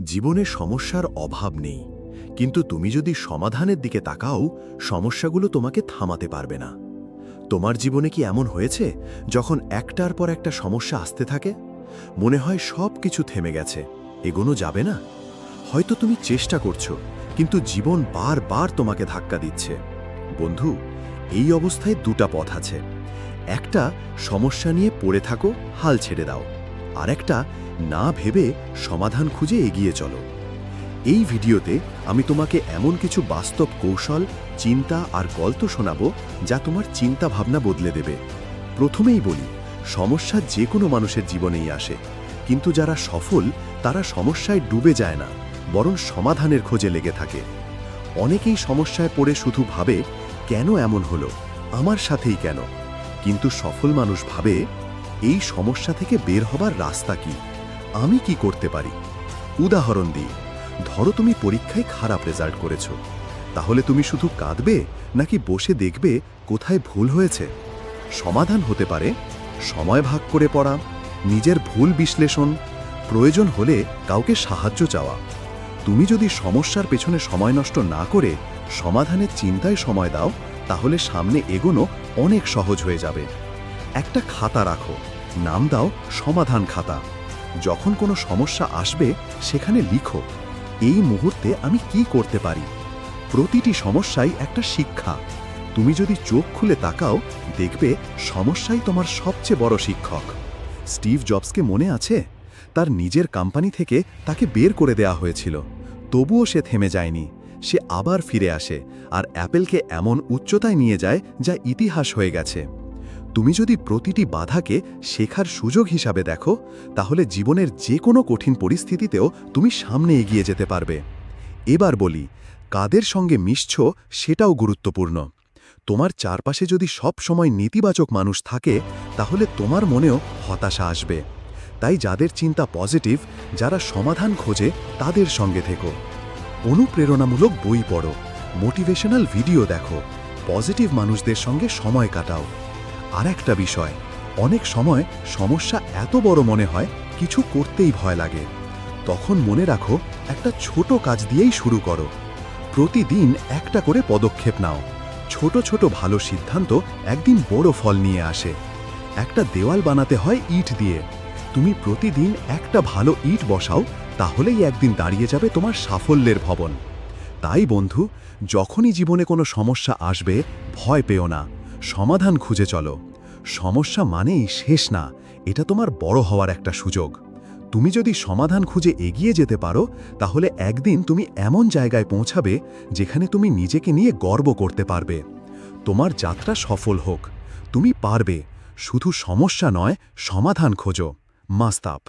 জীবনে সমস্যার অভাব নেই, কিন্তু তুমি যদি সমাধানের দিকে তাকাও, সমস্যাগুলো তোমাকে থামাতে পারবে না। তোমার জীবনে কি এমন হয়েছে, যখন একটার পর একটা সমস্যা আসতে থাকে? মনে হয় সব কিছু থেমে গেছে, এগোনো যাবে না। হয়তো তুমি চেষ্টা করছ, কিন্তু জীবন বারবার তোমাকে ধাক্কা দিচ্ছে। বন্ধু, এই অবস্থায় দুটা পথ আছে। একটা, সমস্যা নিয়ে পড়ে থাকো, হাল ছেড়ে দাও। আর একটা না ভেবে সমাধান খুঁজে এগিয়ে চলো। এই ভিডিওতে আমি তোমাকে এমন কিছু বাস্তব কৌশল, চিন্তা আর গল্প শোনাবো যা তোমার চিন্তা ভাবনা বদলে দেবে। প্রথমেই বলি, সমস্যা যে কোনো মানুষের জীবনেই আসে। কিন্তু যারা সফল, তারা সমস্যায় ডুবে যায় না, বরং সমাধানের খোঁজে লেগে থাকে। অনেকেই সমস্যায় পড়ে শুধু ভাবে, কেন এমন হলো? আমার সাথেই কেন? কিন্তু সফল মানুষ ভাবে, এই সমস্যা থেকে বের হবার রাস্তা কি? আমি কি করতে পারি? উদাহরণ দিই। ধরো তুমি পরীক্ষায় খারাপ রেজাল্ট করেছ। তাহলে তুমি শুধু কাঁদবে নাকি বসে দেখবে কোথায় ভুল হয়েছে? সমাধান হতে পারে, সময় ভাগ করে পড়া, নিজের ভুল বিশ্লেষণ, প্রয়োজন হলে কাউকে সাহায্য চাওয়া। তুমি যদি সমস্যার পেছনে সময় নষ্ট না করে সমাধানের চিন্তায় সময় দাও, তাহলে সামনে এগোনো অনেক সহজ হয়ে যাবে। একটা খাতা রাখো। নাম দাও সমাধান খাতা। যখন কোনো সমস্যা আসবে, সেখানে লিখো, এই মুহূর্তে আমি কি করতে পারি? প্রতিটি সমস্যাই একটা শিক্ষা। তুমি যদি চোখ খুলে তাকাও, দেখবে সমস্যাই তোমার সবচেয়ে বড় শিক্ষক। স্টিভ জবসকে মনে আছে? তার নিজের কোম্পানি থেকে তাকে বের করে দেয়া হয়েছিল। তবুও সে থেমে যায়নি। সে আবার ফিরে আসে, আর অ্যাপেলকে এমন উচ্চতায় নিয়ে যায় যা ইতিহাস হয়ে গেছে। তুমি যদি প্রতিটি বাধাকে শেখার সুযোগ হিসাবে দেখো, তাহলে জীবনের যে কোনো কঠিন পরিস্থিতিতেও তুমি সামনে এগিয়ে যেতে পারবে। এবার বলি, কাদের সঙ্গে মিশছ সেটাও গুরুত্বপূর্ণ। তোমার চারপাশে যদি সব সময় নেতিবাচক মানুষ থাকে, তাহলে তোমার মনেও হতাশা আসবে। তাই যাদের চিন্তা পজিটিভ, যারা সমাধান খোঁজে, তাদের সঙ্গে থেকো। অনুপ্রেরণামূলক বই পড়ো, মোটিভেশনাল ভিডিও দেখো, পজিটিভ মানুষদের সঙ্গে সময় কাটাও। আর একটা বিষয়, অনেক সময় সমস্যা এত বড় মনে হয় কিছু করতেই ভয় লাগে। তখন মনে রাখো, একটা ছোট কাজ দিয়েই শুরু করো। প্রতিদিন একটা করে পদক্ষেপ নাও। ছোট ছোট ভালো সিদ্ধান্ত একদিন বড় ফল নিয়ে আসে। একটা দেওয়াল বানাতে হয় ইট দিয়ে। তুমি প্রতিদিন একটা ভালো ইট বসাও, তাহলেই একদিন দাঁড়িয়ে যাবে তোমার সাফল্যের ভবন। তাই বন্ধু, যখনই জীবনে কোনো সমস্যা আসবে, ভয় পেও না। সমাধান খুঁজে চলো। সমস্যা মানেই শেষ না, এটা তোমার বড় হওয়ার একটা সুযোগ। তুমি যদি সমাধান খুঁজে এগিয়ে যেতে পারো, তাহলে একদিন তুমি এমন জায়গায় পৌঁছাবে যেখানে তুমি নিজেকে নিয়ে গর্ব করতে পারবে। তোমার যাত্রা সফল হোক। তুমি পারবে। শুধু সমস্যা নয়, সমাধান খোঁজো। মাস্তাপ